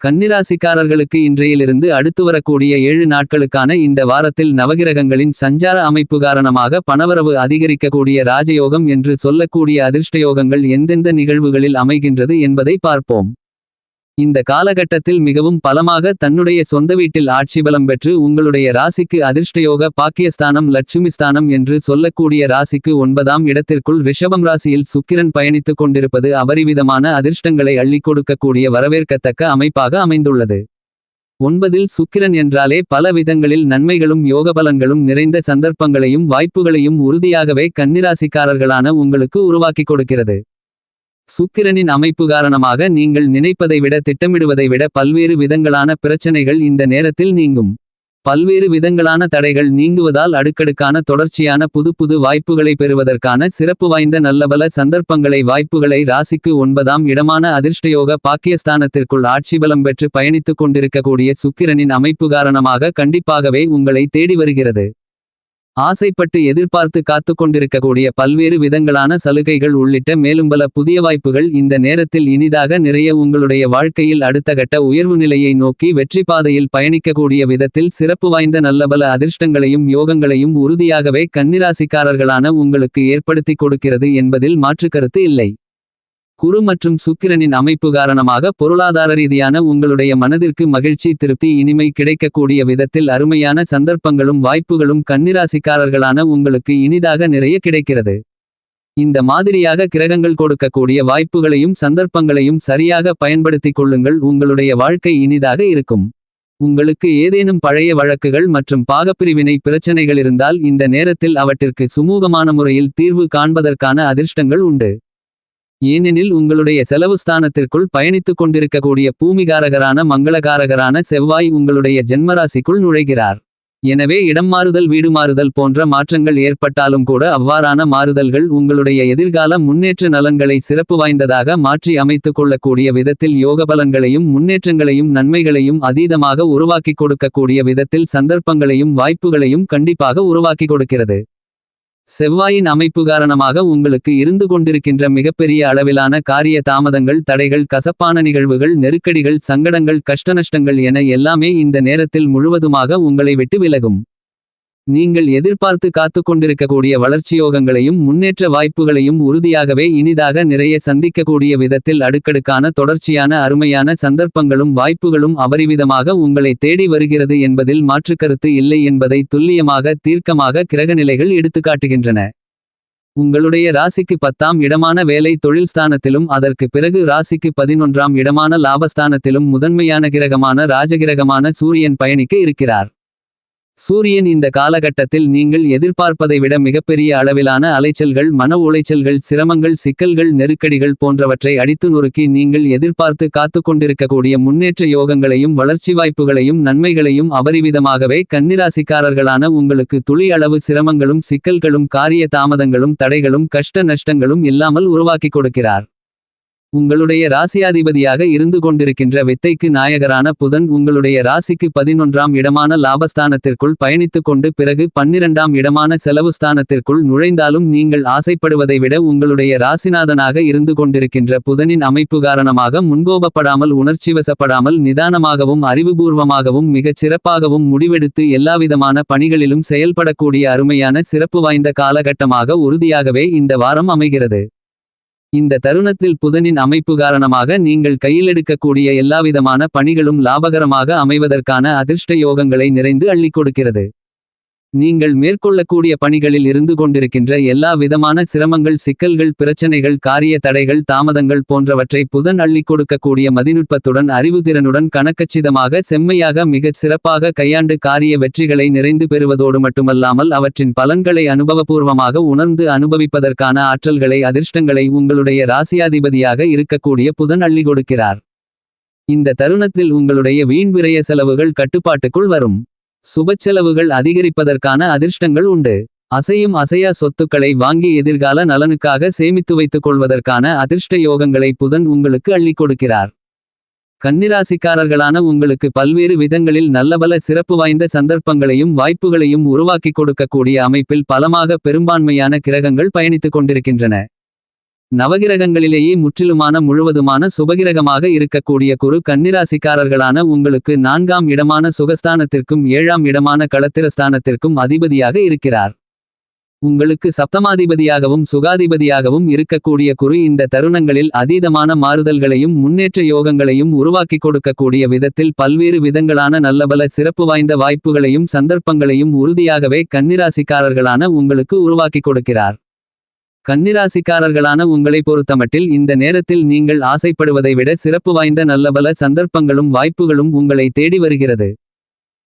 கன்னிராசிக்காரர்களுக்கு இன்றையிலிருந்து அடுத்து வரக்கூடிய ஏழு நாட்களுக்கான இந்த வாரத்தில் நவகிரகங்களின் சஞ்சார அமைப்பு காரணமாக பணவரவு அதிகரிக்கக்கூடிய ராஜயோகம் என்று சொல்லக்கூடிய அதிர்ஷ்டயோகங்கள் எந்தெந்த நிகழ்வுகளில் அமைகின்றது என்பதை பார்ப்போம். இந்த காலகட்டத்தில் மிகவும் பலமாக தன்னுடைய சொந்த வீட்டில் ஆட்சி பலம் பெற்று உங்களுடைய ராசிக்கு அதிர்ஷ்டயோக பாக்கியஸ்தானம் லட்சுமிஸ்தானம் என்று சொல்லக்கூடிய ராசிக்கு ஒன்பதாம் இடத்திற்குள் ரிஷபம் ராசியில் சுக்கிரன் பயணித்துக் கொண்டிருப்பது அபரிவிதமான அதிர்ஷ்டங்களை அள்ளிக் கொடுக்கக்கூடிய வரவேற்கத்தக்க அமைப்பாக அமைந்துள்ளது. ஒன்பதில் சுக்கிரன் என்றாலே பல விதங்களில் நன்மைகளும் யோகபலன்களும் நிறைந்த சந்தர்ப்பங்களையும் வாய்ப்புகளையும் உறுதியாகவே கன்னிராசிக்காரர்களான உங்களுக்கு உருவாக்கிக் கொடுக்கிறது. சுக்கிரனின் அமைப்பு காரணமாக நீங்கள் நினைப்பதை விட திட்டமிடுவதை விட பல்வேறு விதங்களான பிரச்சனைகள் இந்த நேரத்தில் நீங்கும். பல்வேறு விதங்களான தடைகள் நீங்குவதால் அடுக்கடுக்கான தொடர்ச்சியான புது புது வாய்ப்புகளை பெறுவதற்கான சிறப்பு வாய்ந்த நல்லபல சந்தர்ப்பங்களை வாய்ப்புகளை ராசிக்கு ஒன்பதாம் இடமான அதிர்ஷ்டயோக பாக்கியஸ்தானத்திற்குள் ஆட்சிபலம் பெற்று பயணித்துக் கொண்டிருக்கக்கூடிய சுக்கிரனின் அமைப்பு காரணமாக கண்டிப்பாகவே உங்களை தேடி வருகிறது. ஆசைப்பட்டு எதிர்பார்த்து காத்து கொண்டிருக்கக்கூடிய பல்வேறு விதங்களான சலுகைகள் உள்ளிட்ட மேலும் பல புதிய வாய்ப்புகள் இந்த நேரத்தில் இனிதாக நிறைய உங்களுடைய வாழ்க்கையில் அடுத்த கட்ட உயர்வு நிலையை நோக்கி வெற்றி பாதையில் பயணிக்கக்கூடிய விதத்தில் சிறப்பு வாய்ந்த நல்லபல அதிர்ஷ்டங்களையும் யோகங்களையும் உறுதியாகவே கன்னிராசிக்காரர்களான உங்களுக்கு ஏற்படுத்திக் கொடுக்கிறது என்பதில் மாற்றுக்கருத்து இல்லை. குரு மற்றும் சுக்கிரனின் அமைப்பு காரணமாக பொருளாதார ரீதியான உங்களுடைய மனதிற்கு மகிழ்ச்சி திருப்தி இனிமை கிடைக்கக்கூடிய விதத்தில் அருமையான சந்தர்ப்பங்களும் வாய்ப்புகளும் கன்னிராசிக்காரர்களான உங்களுக்கு இனிதாக நிறைய கிடைக்கிறது. இந்த மாதிரியாக கிரகங்கள் கொடுக்கக்கூடிய வாய்ப்புகளையும் சந்தர்ப்பங்களையும் சரியாக பயன்படுத்திக் கொள்ளுங்கள். உங்களுடைய வாழ்க்கை இனிதாக இருக்கும். உங்களுக்கு ஏதேனும் பழைய வழக்குகள் மற்றும் பாகப்பிரிவினை பிரச்சனைகள் இருந்தால் இந்த நேரத்தில் அவற்றிற்கு சுமூகமான முறையில் தீர்வு காண்பதற்கான அதிர்ஷ்டங்கள் உண்டு. ஏனெனில் உங்களுடைய செலவு ஸ்தானத்திற்குள் பயணித்துக் கொண்டிருக்கக்கூடிய பூமிகாரகரான மங்களகாரகரான செவ்வாய் உங்களுடைய ஜென்மராசிக்குள் நுழைகிறார். எனவே இடம் மாறுதல் வீடு மாறுதல் போன்ற மாற்றங்கள் ஏற்பட்டாலும் கூட அவ்வாறான மாறுதல்கள் உங்களுடைய எதிர்கால முன்னேற்ற நலன்களை சிறப்பு வாய்ந்ததாக மாற்றி அமைத்துக் கொள்ளக்கூடிய விதத்தில் யோகபலன்களையும் முன்னேற்றங்களையும் நன்மைகளையும் அதீதமாக உருவாக்கிக் கொடுக்கக்கூடிய விதத்தில் சந்தர்ப்பங்களையும் வாய்ப்புகளையும் கண்டிப்பாக உருவாக்கிக் கொடுக்கிறது. செவ்வாயின் அமைப்பு காரணமாக உங்களுக்கு இருந்து கொண்டிருக்கின்ற மிகப்பெரிய அளவிலான காரிய தாமதங்கள் தடைகள் கசப்பான நிகழ்வுகள் நெருக்கடிகள் சங்கடங்கள் கஷ்டநஷ்டங்கள் என எல்லாமே இந்த நேரத்தில் முழுவதுமாக உங்களை விட்டு விலகும். நீங்கள் எதிர்பார்த்து காத்து கொண்டிருக்கக்கூடிய வளர்ச்சியோகங்களையும் முன்னேற்ற வாய்ப்புகளையும் உறுதியாகவே இனிதாக நிறைய சந்திக்கக்கூடிய விதத்தில் அடுக்கடுக்கான தொடர்ச்சியான அருமையான சந்தர்ப்பங்களும் வாய்ப்புகளும் அபரிவிதமாக உங்களை தேடி வருகிறது என்பதில் மாற்றுக்கருத்து இல்லை என்பதை துல்லியமாக தீர்க்கமாக கிரகநிலைகள் எடுத்துக்காட்டுகின்றன. உங்களுடைய ராசிக்கு பத்தாம் இடமான வேலை தொழில் ஸ்தானத்திலும் அதற்கு பிறகு ராசிக்கு பதினொன்றாம் இடமான லாபஸ்தானத்திலும் முதன்மையான கிரகமான ராஜகிரகமான சூரியன் பயணிக்க இருக்கிறார். சூரியன் இந்த காலகட்டத்தில் நீங்கள் எதிர்பார்ப்பதை விட மிகப்பெரிய அளவிலான அலைச்சல்கள் மன உளைச்சல்கள் சிரமங்கள் சிக்கல்கள் நெருக்கடிகள் போன்றவற்றை அடித்து நொறுக்கி நீங்கள் எதிர்பார்த்து காத்துக் கொண்டிருக்கக்கூடிய முன்னேற்ற யோகங்களையும் வளர்ச்சி வாய்ப்புகளையும் நன்மைகளையும் அபரிவிதமாகவே கன்னிராசிக்காரர்களான உங்களுக்கு துளி அளவு சிரமங்களும் சிக்கல்களும் காரிய தாமதங்களும் தடைகளும் கஷ்ட நஷ்டங்களும் இல்லாமல் உருவாக்கிக் கொடுக்கிறார். உங்களுடைய ராசியாதிபதியாக இருந்து கொண்டிருக்கின்ற வித்தைக்கு நாயகரான புதன் உங்களுடைய ராசிக்கு பதினொன்றாம் இடமான லாபஸ்தானத்திற்குள் பயணித்துக் கொண்டு பிறகு பன்னிரண்டாம் இடமான செலவு ஸ்தானத்திற்குள் நுழைந்தாலும் நீங்கள் ஆசைப்படுவதை விட உங்களுடைய ராசிநாதனாக இருந்து கொண்டிருக்கின்ற புதனின் அமைப்பு காரணமாக முன்கோபப்படாமல் உணர்ச்சிவசப்படாமல் நிதானமாகவும் அறிவுபூர்வமாகவும் மிகச் சிறப்பாகவும் முடிவெடுத்து எல்லாவிதமான பணிகளிலும் செயல்படக்கூடிய அருமையான சிறப்பு வாய்ந்த காலகட்டமாக உறுதியாகவே இந்த வாரம் அமைகிறது. இந்த தருணத்தில் புதனின் அமைப்பு காரணமாக நீங்கள் கையிலெடுக்கக்கூடிய எல்லாவிதமான பணிகளும் லாபகரமாக அமைவதற்கான அதிர்ஷ்ட யோகங்களை நிறைந்து அள்ளிக் கொடுக்கிறது. நீங்கள் மேற்கொள்ளக்கூடிய பணிகளில் இருந்து கொண்டிருக்கின்ற எல்லா விதமான சிரமங்கள் சிக்கல்கள் பிரச்சனைகள் காரிய தடைகள் தாமதங்கள் போன்றவற்றை புதன் அள்ளிக் கொடுக்கக்கூடிய மதிநுட்பத்துடன் அறிவுதிறனுடன் கணக்கச்சிதமாக செம்மையாக மிகச் சிறப்பாக கையாண்டு காரிய வெற்றிகளை நிறைந்து பெறுவதோடு மட்டுமல்லாமல் அவற்றின் பலன்களை அனுபவபூர்வமாக உணர்ந்து அனுபவிப்பதற்கான ஆற்றல்களை அதிர்ஷ்டங்களை உங்களுடைய ராசியாதிபதியாக இருக்கக்கூடிய புதன் அள்ளி கொடுக்கிறார். இந்த தருணத்தில் உங்களுடைய வீண் விரய செலவுகள் கட்டுப்பாட்டுக்குள் வரும். சுபச்செலவுகள் அதிகரிப்பதற்கான அதிர்ஷ்டங்கள் உண்டு. அசையும் அசையா சொத்துக்களை வாங்கி எதிர்கால நலனுக்காக சேமித்து வைத்துக் கொள்வதற்கான அதிர்ஷ்ட யோகங்களை புதன் உங்களுக்கு அள்ளிக் கொடுக்கிறார். கன்னிராசிக்காரர்களான உங்களுக்கு பல்வேறு விதங்களில் நல்லபல சிறப்பு வாய்ந்த சந்தர்ப்பங்களையும் வாய்ப்புகளையும் உருவாக்கிக் கொடுக்கக்கூடிய அமைப்பில் பலமாக பெரும்பான்மையான கிரகங்கள் பயணித்துக் கொண்டிருக்கின்றன. நவகிரகங்களிலேயே முற்றிலுமான முழுவதுமான சுபகிரகமாக இருக்கக்கூடிய குரு கன்னிராசிக்காரர்களான உங்களுக்கு நான்காம் இடமான சுகஸ்தானத்திற்கும் ஏழாம் இடமான களத்திரஸ்தானத்திற்கும் அதிபதியாக இருக்கிறார். உங்களுக்கு சப்தமாதிபதியாகவும் சுகாதிபதியாகவும் இருக்கக்கூடிய குரு இந்த தருணங்களில் அதீதமான மாறுதல்களையும் முன்னேற்ற யோகங்களையும் உருவாக்கி கொடுக்கக்கூடிய விதத்தில் பல்வேறு விதங்களான நல்லபல சிறப்பு வாய்ந்த வாய்ப்புகளையும் சந்தர்ப்பங்களையும் உறுதியாகவே கன்னிராசிக்காரர்களான உங்களுக்கு உருவாக்கிக் கொடுக்கிறார். கன்னிராசிக்காரர்களான உங்களை பொறுத்தமட்டில் இந்த நேரத்தில் நீங்கள் ஆசைப்படுவதை விட சிறப்பு வாய்ந்த நல்லபல சந்தர்ப்பங்களும் வாய்ப்புகளும் உங்களை தேடி வருகிறது.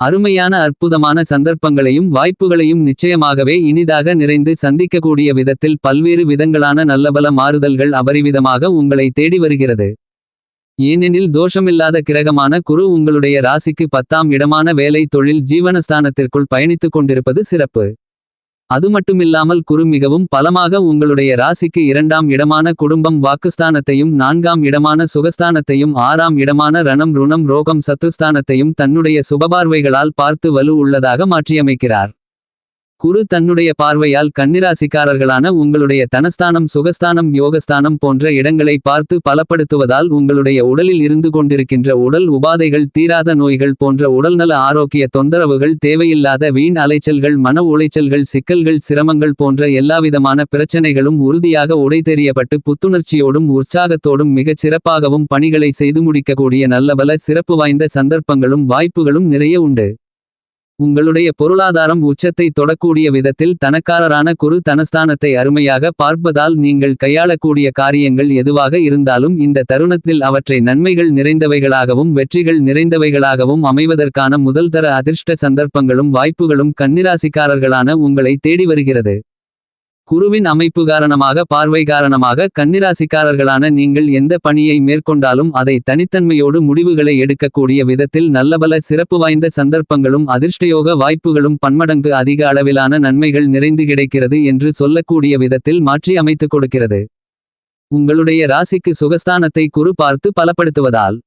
அருமையான அற்புதமான சந்தர்ப்பங்களையும் வாய்ப்புகளையும் நிச்சயமாகவே இனிதாக நிறைந்து சந்திக்கக்கூடிய விதத்தில் பல்வேறு விதங்களான நல்லபல மாறுதல்கள் அபரிவிதமாக உங்களை தேடி வருகிறது. ஏனெனில் தோஷமில்லாத கிரகமான குரு உங்களுடைய ராசிக்கு பத்தாம் இடமான வேலை தொழில் ஜீவனஸ்தானத்திற்குள் பயணித்துக் கொண்டிருப்பது சிறப்பு. அது மட்டுமில்லாமல் குரு மிகவும் பலமாக உங்களுடைய ராசிக்கு இரண்டாம் இடமான குடும்பம் வாக்குஸ்தானத்தையும் நான்காம் இடமான சுகஸ்தானத்தையும் ஆறாம் இடமான ரணம் ருணம் ரோகம் சத்துஸ்தானத்தையும் தன்னுடைய சுபபார்வைகளால் பார்த்து வலு உள்ளதாக மாற்றியமைக்கிறார். குரு தன்னுடைய பார்வையால் கன்னிராசிக்காரர்களான உங்களுடைய தனஸ்தானம் சுகஸ்தானம் யோகஸ்தானம் போன்ற இடங்களை பார்த்து பலப்படுத்துவதால் உங்களுடைய உடலில் இருந்து கொண்டிருக்கின்ற உடல் உபாதைகள் தீராத நோய்கள் போன்ற உடல்நல ஆரோக்கிய தொந்தரவுகள் தேவையில்லாத வீண் அலைச்சல்கள் மன உளைச்சல்கள் சிக்கல்கள் சிரமங்கள் போன்ற எல்லாவிதமான பிரச்சனைகளும் உறுதியாக உடைதெறியப்பட்டு புத்துணர்ச்சியோடும் உற்சாகத்தோடும் மிகச் சிறப்பாகவும் பணிகளை செய்து முடிக்கக்கூடிய நல்லபல சிறப்பு வாய்ந்த சந்தர்ப்பங்களும் வாய்ப்புகளும் நிறைய உண்டு. உங்களுடைய பொருளாதாரம் உச்சத்தை தொடக்கூடிய விதத்தில் தனக்காரரான குரு தனஸ்தானத்தை அருமையாக பார்ப்பதால் நீங்கள் கையாளக்கூடிய காரியங்கள் எதுவாக இருந்தாலும் இந்த தருணத்தில் அவற்றை நன்மைகள் நிறைந்தவைகளாகவும் வெற்றிகள் நிறைந்தவைகளாகவும் அமைவதற்கான முதல்தர அதிர்ஷ்ட சந்தர்ப்பங்களும் வாய்ப்புகளும் கன்னிராசிக்காரர்களான உங்களை தேடி வருகிறது. குருவின் அமைப்பு காரணமாக பார்வை காரணமாக கன்னிராசிக்காரர்களான நீங்கள் எந்த பணியை மேற்கொண்டாலும் அதை தனித்தன்மையோடு முடிவுகளை எடுக்கக்கூடிய விதத்தில் நல்லபல சிறப்பு வாய்ந்த சந்தர்ப்பங்களும் அதிர்ஷ்டயோக வாய்ப்புகளும் பன்மடங்கு அதிக அளவிலான நன்மைகள் நிறைந்து கிடைக்கிறது என்று சொல்லக்கூடிய விதத்தில் மாற்றி அமைத்துக் கொடுக்கிறது. உங்களுடைய ராசிக்கு சுகஸ்தானத்தை குறு பார்த்து பலப்படுத்துவதால்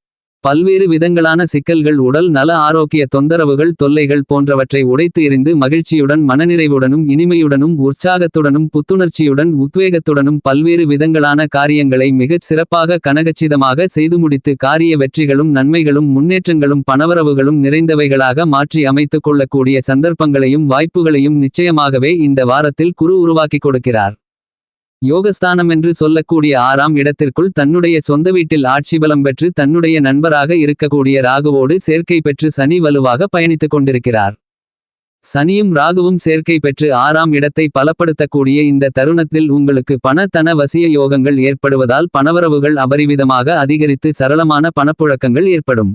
பல்வேறு விதங்களான சிக்கல்கள் உடல் நல ஆரோக்கிய தொந்தரவுகள் தொல்லைகள் போன்றவற்றை உடைத்து எறிந்து மகிழ்ச்சியுடன் மனநிறைவுடனும் இனிமையுடனும் உற்சாகத்துடனும் புத்துணர்ச்சியுடன் உத்வேகத்துடனும் பல்வேறு விதங்களான காரியங்களை மிகச் சிறப்பாக கனகச்சிதமாக செய்து முடித்து காரிய வெற்றிகளும் நன்மைகளும் முன்னேற்றங்களும் பணவரவுகளும் நிறைந்தவைகளாக மாற்றி அமைத்துக் கொள்ளக்கூடிய சந்தர்ப்பங்களையும் வாய்ப்புகளையும் நிச்சயமாகவே இந்த வாரத்தில் குரு உருவாக்கிக் கொடுக்கிறார். யோகஸ்தானம் என்று சொல்லக்கூடிய ஆறாம் இடத்திற்குள் தன்னுடைய சொந்த வீட்டில் ஆட்சி பலம் பெற்று தன்னுடைய நண்பராக இருக்கக்கூடிய ராகுவோடு சேர்க்கை பெற்று சனி வலுவாக பயணித்துக் கொண்டிருக்கிறார். சனியும் ராகுவும் சேர்க்கை பெற்று ஆறாம் இடத்தை பலப்படுத்தக்கூடிய இந்த தருணத்தில் உங்களுக்கு பண தன வசிய யோகங்கள் ஏற்படுவதால் பணவரவுகள் அபரிவிதமாக அதிகரித்து சரளமான பணப்புழக்கங்கள் ஏற்படும்.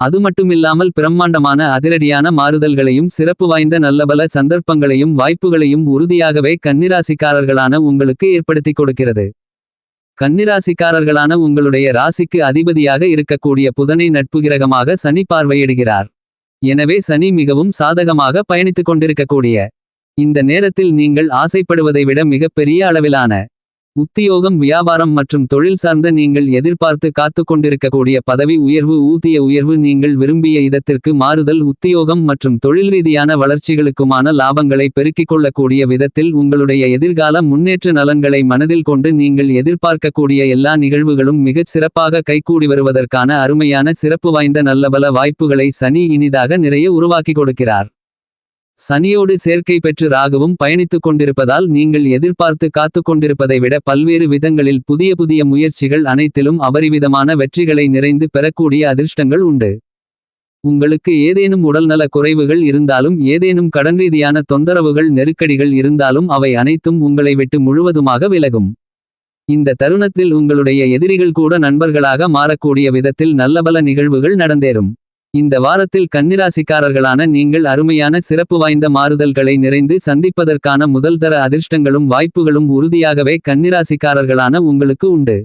அது மட்டுமில்லாமல் பிரம்மாண்டமான அதிரடியான மாறுதல்களையும் சிறப்பு வாய்ந்த நல்லபல சந்தர்ப்பங்களையும் வாய்ப்புகளையும் உறுதியாகவே கன்னிராசிக்காரர்களான உங்களுக்கு ஏற்படுத்திக் கொடுக்கிறது. கன்னிராசிக்காரர்களான உங்களுடைய ராசிக்கு அதிபதியாக இருக்கக்கூடிய புதனை நட்பு கிரகமாக சனி பார்வையிடுகிறார். எனவே சனி மிகவும் சாதகமாக பயணித்துக் கொண்டிருக்கக்கூடிய. இந்த நேரத்தில் நீங்கள் ஆசைப்படுவதை விட மிகப்பெரிய அளவிலான உத்தியோகம் வியாபாரம் மற்றும் தொழில் சார்ந்த நீங்கள் எதிர்பார்த்து காத்து கொண்டிருக்கக்கூடிய பதவி உயர்வு ஊதிய உயர்வு நீங்கள் விரும்பிய இதத்திற்கு மாறுதல் உத்தியோகம் மற்றும் தொழில் ரீதியான வளர்ச்சிகளுக்குமான லாபங்களை பெருக்கிக் கொள்ளக்கூடிய விதத்தில் உங்களுடைய எதிர்கால முன்னேற்ற நலன்களை மனதில் கொண்டு நீங்கள் எதிர்பார்க்கக்கூடிய எல்லா நிகழ்வுகளும் மிகச் சிறப்பாக கைகூடி வருவதற்கான அருமையான சிறப்பு வாய்ந்த நல்லபல வாய்ப்புகளை சனி இனிதாக நிறைய உருவாக்கி கொடுக்கிறார். சனியோடு சேர்க்கை பெற்று ராகுவும் பயணித்துக் கொண்டிருப்பதால் நீங்கள் எதிர்பார்த்து காத்து கொண்டிருப்பதை விட பல்வேறு விதங்களில் புதிய புதிய முயற்சிகள் அனைத்திலும் அபரிவிதமான வெற்றிகளை நிறைந்து பெறக்கூடிய அதிர்ஷ்டங்கள் உண்டு. உங்களுக்கு ஏதேனும் உடல்நல குறைவுகள் இருந்தாலும் ஏதேனும் கடன் ரீதியான தொந்தரவுகள் நெருக்கடிகள் இருந்தாலும் அவை அனைத்தும் உங்களை விட்டு முழுவதுமாக விலகும். இந்த தருணத்தில் உங்களுடைய எதிரிகள் கூட நண்பர்களாக மாறக்கூடிய விதத்தில் நல்லபல நிகழ்வுகள் நடந்தேறும். இந்த வாரத்தில் கன்னிராசிக்காரர்களான நீங்கள் அருமையான சிறப்பு வாய்ந்த மாறுதல்களை நிறைந்து சந்திப்பதற்கான முதல்தர அதிர்ஷ்டங்களும் வாய்ப்புகளும் உறுதியாகவே கன்னிராசிக்காரர்களான உங்களுக்கு உண்டு.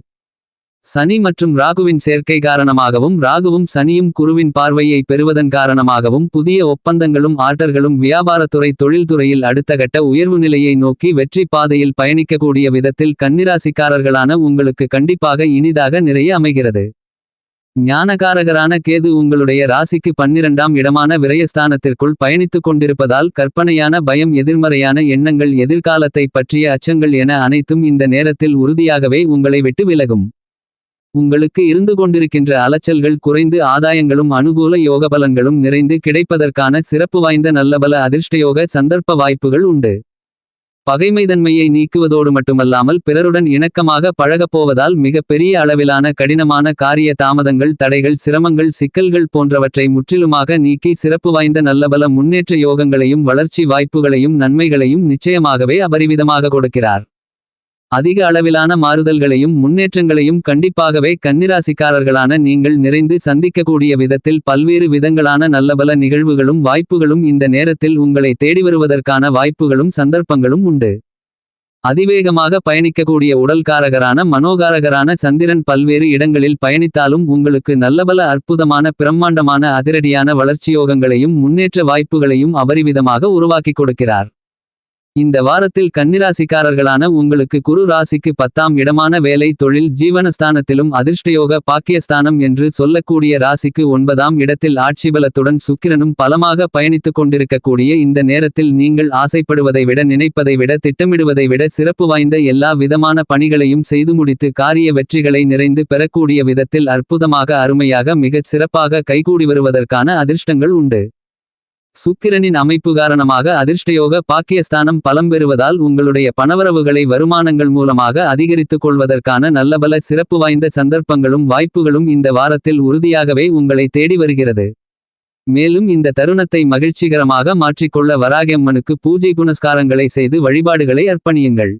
சனி மற்றும் ராகுவின் சேர்க்கை காரணமாகவும் ராகுவும் சனியும் குருவின் பார்வையை பெறுவதன் காரணமாகவும் புதிய ஒப்பந்தங்களும் ஆர்டர்களும் வியாபாரத்துறை தொழில்துறையில் அடுத்த கட்ட உயர்வு நிலையை நோக்கி வெற்றி பாதையில் பயணிக்கக்கூடிய விதத்தில் கன்னிராசிக்காரர்களான உங்களுக்கு கண்டிப்பாக இனிதாக நிறைய அமைகிறது. ஞானகாரகரான கேது உங்களுடைய ராசிக்கு பன்னிரண்டாம் இடமான விரயஸ்தானத்திற்குள் பயணித்துக் கொண்டிருப்பதால் கற்பனையான பயம் எதிர்மறையான எண்ணங்கள் எதிர்காலத்தை பற்றிய அச்சங்கள் என அனைத்தும் இந்த நேரத்தில் உறுதியாகவே உங்களை விட்டு விலகும். உங்களுக்கு இருந்து கொண்டிருக்கின்ற அலைச்சல்கள் குறைந்து ஆதாயங்களும் அனுகூல யோகபலன்களும் நிறைந்து கிடைப்பதற்கான சிறப்பு வாய்ந்த நல்லபல அதிர்ஷ்டயோக சந்தர்ப்ப வாய்ப்புகள் உண்டு. பகைமைதன்மையை நீக்குவதோடு மட்டுமல்லாமல் பிறருடன் இணக்கமாக பழகப்போவதால் மிக பெரிய அளவிலான கடினமான காரிய தாமதங்கள் தடைகள் சிரமங்கள் சிக்கல்கள் போன்றவற்றை முற்றிலுமாக நீக்கி சிறப்பு வாய்ந்த நல்லபல முன்னேற்ற யோகங்களையும் வளர்ச்சி வாய்ப்புகளையும் நன்மைகளையும் நிச்சயமாகவே அபரிவிதமாக கொடுக்கிறார். அதிக அளவிலான மாறுதல்களையும் முன்னேற்றங்களையும் கண்டிப்பாகவே கன்னிராசிக்காரர்களான நீங்கள் நிறைந்து சந்திக்கக்கூடிய விதத்தில் பல்வேறு விதங்களான நல்லபல நிகழ்வுகளும் வாய்ப்புகளும் இந்த நேரத்தில் உங்களை தேடிவருவதற்கான வாய்ப்புகளும் சந்தர்ப்பங்களும் உண்டு. அதிவேகமாக பயணிக்கக்கூடிய உடல்காரகரான மனோகாரகரான சந்திரன் பல்வேறு இடங்களில் பயணித்தாலும் உங்களுக்கு நல்லபல அற்புதமான பிரம்மாண்டமான அதிரடியான வளர்ச்சியோகங்களையும் முன்னேற்ற வாய்ப்புகளையும் அபரிவிதமாக உருவாக்கிக் கொடுக்கிறார். இந்த வாரத்தில் கன்னிராசிக்காரர்களான உங்களுக்கு குரு ராசிக்கு பத்தாம் இடமான வேலை தொழில் ஜீவனஸ்தானத்திலும் அதிர்ஷ்டயோக பாக்கியஸ்தானம் என்று சொல்லக்கூடிய ராசிக்கு ஒன்பதாம் இடத்தில் ஆட்சிபலத்துடன் சுக்கிரனும் பலமாக பயணித்துக் கொண்டிருக்கக்கூடிய இந்த நேரத்தில் நீங்கள் ஆசைப்படுவதை விட நினைப்பதை விட திட்டமிடுவதை விட சிறப்பு வாய்ந்த எல்லா விதமான பணிகளையும் செய்து முடித்து காரிய வெற்றிகளை நிறைந்து பெறக்கூடிய விதத்தில் அற்புதமாக அருமையாக மிகச் சிறப்பாக கைகூடி வருவதற்கான அதிர்ஷ்டங்கள் உண்டு. சுக்கிரனின் அமைப்பு காரணமாக அதிர்ஷ்டயோக பாக்கியஸ்தானம் பலம் பெறுவதால் உங்களுடைய பணவரவுகளை வருமானங்கள் மூலமாக அதிகரித்துக் கொள்வதற்கான நல்லபல சிறப்பு வாய்ந்த சந்தர்ப்பங்களும் வாய்ப்புகளும் இந்த வாரத்தில் உறுதியாகவே உங்களை தேடி வருகிறது. மேலும் இந்த தருணத்தை மகிழ்ச்சிகரமாக மாற்றிக்கொள்ள வராகம்மனுக்கு பூஜை புனஸ்காரங்களை செய்து வழிபாடுகளை அர்ப்பணியுங்கள்.